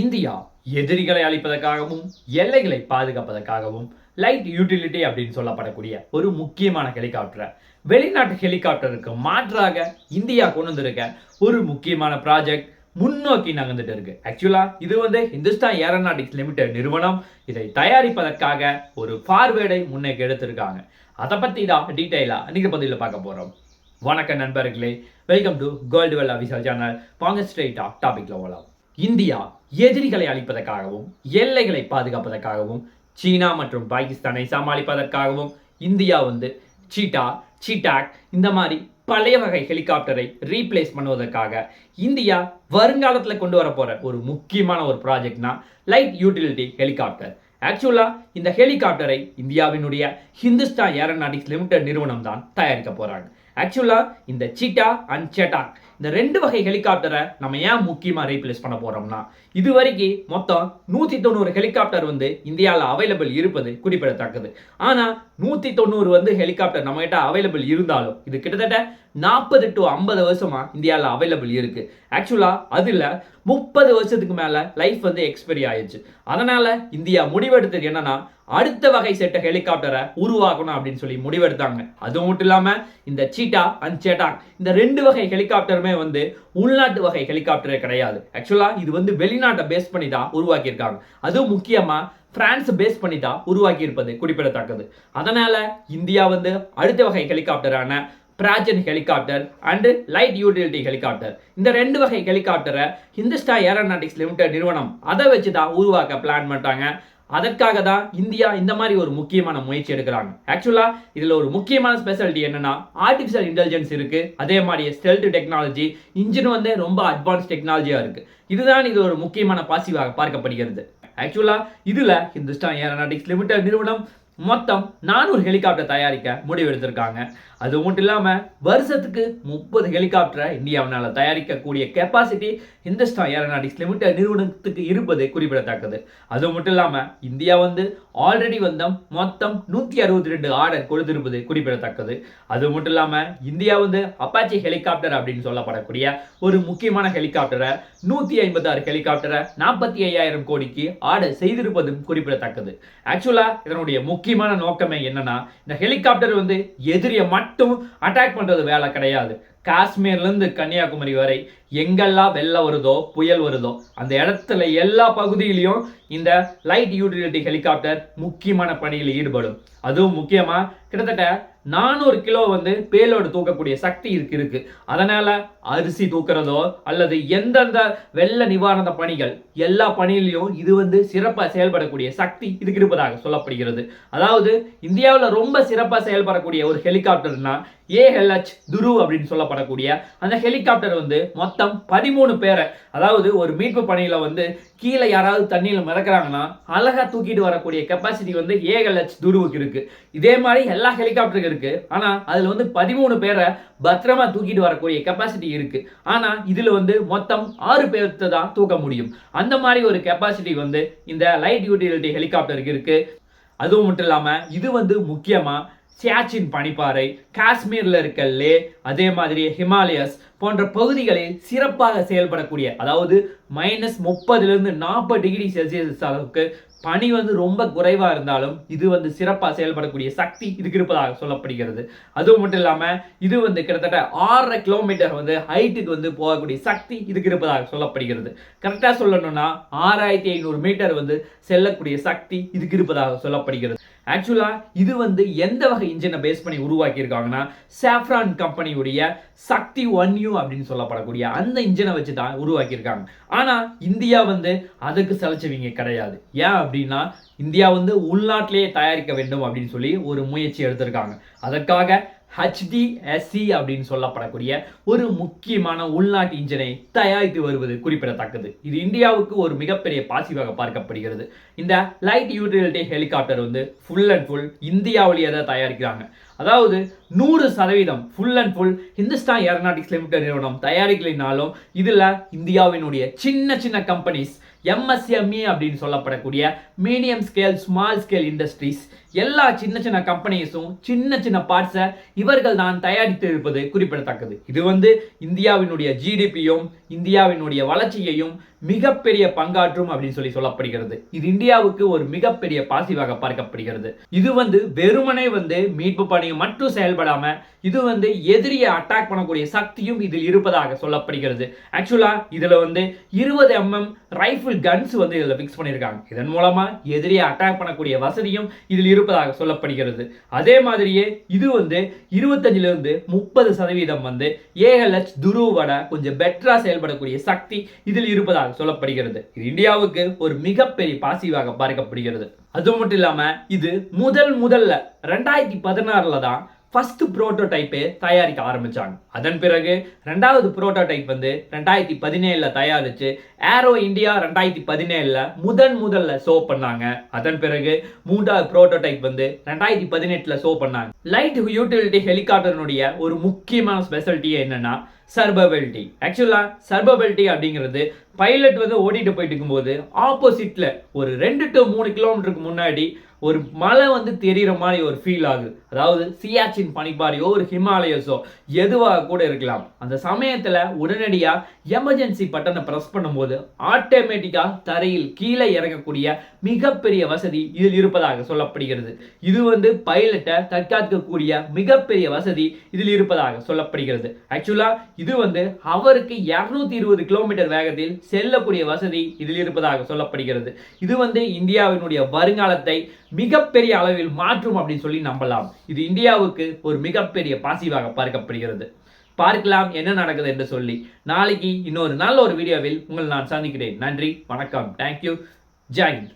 India எதிரிகளை அழிப்பதற்காகவும் எல்லைகளை பாதுகாப்பதற்காகவும் light utility அப்படின்னு சொல்லப்படக்கூடிய ஒரு முக்கியமான ஹெலிகாப்டரை. வெளிநாட்டு ஹெலிகாப்டருக்கு மாற்றாக இந்தியா கொண்டு வந்திருக்க ஒரு முக்கியமான ப்ராஜெக்ட் முன்னோக்கி நகர்ந்துட்டு இருக்கு. ஆக்சுவலா இது வந்து இந்துஸ்தான் ஏரோநாட்டிக்ஸ் லிமிடெட் நிறுவனம். இதை தயாரிப்பதற்காக ஒரு ஃபார்வேர்டை முன்னேக்கு எடுத்திருக்காங்க. அதை பத்தி தான் டீட்டெயிலா இன்னைக்கு பதிவில் பார்க்க போறோம். வணக்கம் நண்பர்களே. Welcome to gold well official channel பாங்க ஸ்ட்ரெயிட்டா டாபிக்ல போகலாம் இந்தியா எதிரிகளை அழிப்பதற்காகவும் எல்லைகளை பாதுகாப்பதற்காகவும் சீனா மற்றும் பாகிஸ்தானை சமாளிப்பதற்காகவும் இந்தியா வந்து சீட்டா சீட்டாக் இந்த மாதிரி பழைய வகை ஹெலிகாப்டரை ரீப்ளேஸ் பண்ணுவதற்காக இந்தியா வருங்காலத்தில் கொண்டு வர போகிற ஒரு முக்கியமான ஒரு ப்ராஜெக்ட்னா லைட் யூட்டிலிட்டி ஹெலிகாப்டர். ஆக்சுவலாக இந்த ஹெலிகாப்டரை இந்தியாவினுடைய ஹிந்துஸ்தான் ஏரோநாட்டிக்ஸ் லிமிடெட் நிறுவனம் தான் தயாரிக்க போகிறாங்க ஆக்சுவலாக இந்த சீட்டா அண்ட் சேட்டாக் இந்த ரெண்டு வகை ஹெலிகாப்டரை நம்ம ஏன் முக்கியமாக ரீப்ளேஸ் பண்ண போகிறோம்னா இது வரைக்கும் மொத்தம் நூற்றி தொண்ணூறு ஹெலிகாப்டர் வந்து இந்தியாவில் அவைலபிள் இருப்பது குறிப்பிடத்தக்கது. ஆனால் நூற்றி தொண்ணூறு வந்து ஹெலிகாப்டர் நம்மகிட்ட அவைலபிள் இருந்தாலும் இது கிட்டத்தட்ட நாற்பது டு ஐம்பது வருஷமாக இந்தியாவில் அவைலபிள் இருக்குது ஆக்சுவலாக அதில் முப்பது வருஷத்துக்கு மேலே லைஃப் வந்து எக்ஸ்பைரி ஆயிடுச்சு. அதனால் இந்தியா முடிவெடுத்தது என்னன்னா அடுத்த வகை செட்ட ஹெலிகாப்டரை உருவாக்கணும் அப்படின்னு சொல்லி முடிவெடுத்தாங்க. அது மட்டும் இல்லாமல் இந்த சீட்டா அண்ட் சேட்டாங் இந்த ரெண்டு வகை ஹெலிகாப்டருமே வந்து உள்நாட்டு வகை ஹெலிகாப்டரே கிடையாது. ஆக்சுவலாக இது வந்து வெளிநாட்டை பேஸ் பண்ணி தான் உருவாக்கியிருக்காங்க. அதுவும் முக்கியமாக பிரான்ஸ் பேஸ் பண்ணி தான் உருவாக்கி இருப்பது குறிப்பிடத்தக்கது. அதனால் இந்தியா வந்து அடுத்த வகை ஹெலிகாப்டரான Prachand helicopter and light utility helicopter. இந்த ரெண்டு வகை ஹெலிகாப்டரை ஹிந்துஸ்டா ஏரோநாட்டிக்ஸ் லிமிடெட் நிறுவனம் அதை வச்சு தான் உருவாக்க பிளான் பண்ணிட்டாங்க. அதற்காக தான் இந்தியா இந்த மாதிரி ஒரு முக்கியமான முயற்சி எடுக்கிறாங்க. ஆக்சுவலா இதில் ஒரு முக்கியமான ஸ்பெஷாலிட்டி என்னன்னா ஆர்டிஃபிஷியல் இன்டெலிஜென்ஸ் இருக்கு. அதே மாதிரி ஸ்டெல்ட் டெக்னாலஜி இன்ஜின் வந்து ரொம்ப அட்வான்ஸ் டெக்னாலஜியாக இருக்கு. இதுதான் இது ஒரு முக்கியமான பாசிவாக பார்க்கப்படுகிறது. ஆக்சுவலா இதில் ஹிந்துஸ்தான் ஏரோநாட்டிக்ஸ் லிமிடெட் நிறுவனம் மொத்தம் நானூறு ஹெலிகாப்டர் தயாரிக்க முடிவெடுத்திருக்காங்க அது மட்டும் இல்லாமல் வருஷத்துக்கு முப்பது ஹெலிகாப்டரை இந்தியாவினால் தயாரிக்கக்கூடிய கெப்பாசிட்டி இந்துஸ்தான் ஏரோநாட்டிக்ஸ் லிமிடெட் நிறுவனத்துக்கு இருப்பது குறிப்பிடத்தக்கது. அது மட்டும் இல்லாமல் இந்தியா வந்து ஆல்ரெடி வந்த மொத்தம் நூற்றி அறுபத்தி ரெண்டு ஆர்டர் கொடுத்திருப்பது குறிப்பிடத்தக்கது. அது மட்டும் இல்லாமல் இந்தியா வந்து அப்பாச்சி ஹெலிகாப்டர் அப்படின்னு சொல்லப்படக்கூடிய ஒரு முக்கியமான ஹெலிகாப்டரை நூற்றி ஐம்பத்தாறு ஹெலிகாப்டரை நாற்பத்தி ஐயாயிரம் கோடிக்கு ஆர்டர் செய்திருப்பதும் குறிப்பிடத்தக்கது. ஆக்சுவலாக இதனுடைய முக்கியமான நோக்கமே என்னன்னா இந்த ஹெலிகாப்டர் வந்து எதிரியை மட்டும் அட்டாக் பண்றது வேலை கிடையாது. காஷ்மீர்லேருந்து கன்னியாகுமரி வரை எங்கெல்லாம் வெள்ளம் வருதோ புயல் வருதோ அந்த இடத்துல எல்லா பகுதியிலையும் இந்த லைட் யூட்டிலிட்டி ஹெலிகாப்டர் முக்கியமான பணியில் ஈடுபடும். அதுவும் முக்கியமாக கிட்டத்தட்ட நானூறு கிலோ வந்து பேலோடு தூக்கக்கூடிய சக்தி இருக்கு இருக்கு. அதனால அரிசி தூக்குறதோ அல்லது எந்தெந்த வெள்ள நிவாரண பணிகள் எல்லா பணியிலையும் இது வந்து சிறப்பாக செயல்படக்கூடிய சக்தி இதுக்கு இருப்பதாக சொல்லப்படுகிறது. அதாவது இந்தியாவில் ரொம்ப சிறப்பாக செயல்படக்கூடிய ஒரு ஹெலிகாப்டர்னா ஏஹெல்ஹெச் துரு அப்படின்னு சொல்லப்படக்கூடிய அந்த ஹெலிகாப்டர் வந்து மொத்தம் பதிமூணு பேரை அதாவது ஒரு மீட்பு பணியில் வந்து கீழே யாராவது தண்ணியில் மிதக்கிறாங்கன்னா அழகாக தூக்கிட்டு வரக்கூடிய கெப்பாசிட்டி வந்து ஏஹெல்ஹெச் துருவுக்கு இருக்குது இதே மாதிரி எல்லா ஹெலிகாப்டருக்கு இருக்குது ஆனால் அதில் வந்து பதிமூணு பேரை பத்திரமா தூக்கிட்டு வரக்கூடிய கெப்பாசிட்டி இருக்குது ஆனால் இதில் வந்து மொத்தம் ஆறு பேர்த்து தான் தூக்க முடியும். அந்த மாதிரி ஒரு கெப்பாசிட்டி வந்து இந்த லைட் யூட்டிலிட்டி ஹெலிகாப்டருக்கு இருக்குது அதுவும் மட்டும் இல்லாமல் இது வந்து முக்கியமாக சியாச்சின் பனிப்பாறை காஷ்மீர்ல இருக்க லே அதே மாதிரி ஹிமாலயஸ் போன்ற பகுதிகளில் சிறப்பாக செயல்படக்கூடிய அதாவது மைனஸ் முப்பதுலேருந்து நாற்பது டிகிரி செல்சியஸ் அளவுக்கு பணி வந்து ரொம்ப குறைவாக இருந்தாலும் இது வந்து சிறப்பாக செயல்படக்கூடிய சக்தி இதுக்கு இருப்பதாக சொல்லப்படுகிறது. அதுவும் மட்டும் இல்லாமல் இது வந்து கிட்டத்தட்ட ஆறரை கிலோமீட்டர் வந்து ஹைட்டுக்கு வந்து போகக்கூடிய சக்தி இதுக்கு இருப்பதாக சொல்லப்படுகிறது. கரெக்டாக சொல்லணும்னா ஆறாயிரத்தி ஐநூறு மீட்டர் வந்து செல்லக்கூடிய சக்தி இதுக்கு இருப்பதாக சொல்லப்படுகிறது. ஆக்சுவலாக இது வந்து எந்த வகை இன்ஜினை பேஸ் பண்ணி உருவாக்கியிருக்காங்கன்னா சாஃப்ரான் கம்பெனியுடைய சக்தி ஒன் யூ அப்படின்னு சொல்லப்படக்கூடிய அந்த இன்ஜினை வச்சு தான் உருவாக்கியிருக்காங்க. ஆனால் இந்தியா வந்து அதுக்கு செலச்சவங்க கிடையாது. ஏன் அப்படின்னா இந்தியா வந்து உள்நாட்டிலேயே தயாரிக்க வேண்டும் அப்படின்னு சொல்லி ஒரு முயற்சி எடுத்திருக்காங்க. அதற்காக ஹச்டிஎஸ்சி அப்படின்னு சொல்லப்படக்கூடிய ஒரு முக்கியமான உள்நாட்டு இன்ஜினை தயாரித்து வருவது குறிப்பிடத்தக்கது. இது இந்தியாவுக்கு ஒரு மிகப்பெரிய பாசிவாக பார்க்கப்படுகிறது. இந்த லைட் யூட்டிலிட்டி ஹெலிகாப்டர் வந்து ஃபுல் அண்ட் ஃபுல் இந்தியாவிலேயே தான் தயாரிக்கிறாங்க. அதாவது நூறு சதவீதம் full and full Hindustan Aeronautics Limited நிறுவனம் தயாரிக்கலைனாலும் இதில் இந்தியாவினுடைய சின்ன சின்ன கம்பெனிஸ் எம்எஸ்எம்இ அப்படின்னு சொல்லப்படக்கூடிய medium scale small scale industries எல்லா சின்ன சின்ன கம்பெனிஸும் சின்ன சின்ன பார்ட்ஸை இவர்கள் தான் தயாரித்து இருப்பது குறிப்பிடத்தக்கது. இது வந்து இந்தியாவினுடைய ஜிடிபியும் இந்தியாவினுடைய வளர்ச்சியையும் மிகப்பெரிய பங்காற்றும் அப்படின்னு சொல்லி சொல்லப்படுகிறது. இது இந்தியாவுக்கு ஒரு மிகப்பெரிய பாசிவாக பார்க்கப்படுகிறது. இது வந்து வெறுமனே வந்து மீட்பு பணியும் மட்டும் செயல்படாம இது வந்து எதிரியை அட்டாக் பண்ணக்கூடிய சக்தியும் இதில் இருப்பதாக சொல்லப்படுகிறது. ஆக்சுவலா இதுல வந்து இருபது எம்எம் ரைஃபிள் கன்ஸ் வந்து இதில் ஃபிக்ஸ் பண்ணியிருக்காங்க. இதன் மூலமா எதிரியை அட்டாக் பண்ணக்கூடிய வசதியும் இதில் இரு இருப்பதாக சொல்லப்படுகிறது. அதே மாதிரியே இது வந்து இருபத்தஞ்சிலிருந்து முப்பது சதவீதம் வந்து ஏஎல்எச் துருவட கொஞ்சம் பெட்டராக செயல்படக்கூடிய சக்தி இதில் இருப்பதாக சொல்லப்படுகிறது. இது இந்தியாவுக்கு ஒரு மிகப்பெரிய பாசிவாக பார்க்கப்படுகிறது. அது மட்டும் இல்லாம இது முதல் முதல்ல ரெண்டாயிரத்தி பதினாறுல தான் ஃபஸ்ட்டு ப்ரோட்டோடைப்பே தயாரிக்க ஆரம்பித்தாங்க அதன் பிறகு ரெண்டாவது ப்ரோட்டோடைப் வந்து ரெண்டாயிரத்தி பதினேழில் தயாரித்து ஏரோ இந்தியா ரெண்டாயிரத்தி பதினேழில் முதன் முதல்ல ஷோ பண்ணாங்க. அதன் பிறகு மூன்றாவது ப்ரோட்டோடைப் வந்து ரெண்டாயிரத்தி பதினெட்டில் ஷோ பண்ணாங்க. லைட் யூட்டிலிட்டி ஹெலிகாப்டர்னுடைய ஒரு முக்கியமான ஸ்பெஷாலிட்டி என்னென்னா சர்பபிலிட்டி ஆக்சுவலா சர்பபிலிட்டி அப்படிங்கிறது பைலட் வந்து ஓடிட்டு போயிட்டு இருக்கும்போது ஆப்போசிட்டில் ஒரு ரெண்டு டு மூணு கிலோமீட்டருக்கு முன்னாடி ஒரு மலை வந்து தெரிகிற மாதிரி ஒரு ஃபீல் ஆகுது. அதாவது சியாச்சின் பனிப்பாறையோ ஒரு ஹிமாலயஸோ எதுவாக கூட இருக்கலாம். அந்த சமயத்தில் உடனடியாக எமர்ஜென்சி பட்டனை ப்ரெஸ் பண்ணும்போது ஆட்டோமேட்டிக்காக தரையில் கீழே இறங்கக்கூடிய மிகப்பெரிய வசதி இதில் இருப்பதாக சொல்லப்படுகிறது. இது வந்து பைலட்டை தற்காக்கக்கூடிய மிகப்பெரிய வசதி இதில் இருப்பதாக சொல்லப்படுகிறது. ஆக்சுவலாக இது வந்து அவருக்கு இரநூத்தி இருபது கிலோமீட்டர் வேகத்தில் செல்லக்கூடிய வசதி இதில் இருப்பதாக சொல்லப்படுகிறது. இது வந்து இந்தியாவினுடைய வருங்காலத்தை மிகப்பெரிய அளவில் மாற்றும் அப்படின்னு சொல்லி நம்பலாம். இது இந்தியாவுக்கு ஒரு மிகப்பெரிய பாசிவாக பார்க்கப்படுகிறது. பார்க்கலாம் என்ன நடக்குது என்று சொல்லி. நாளைக்கு இன்னொரு நல்ல ஒரு வீடியோவில் உங்களை நான் சந்திக்கிறேன். நன்றி வணக்கம். தேங்க்யூ ஜெயந்த்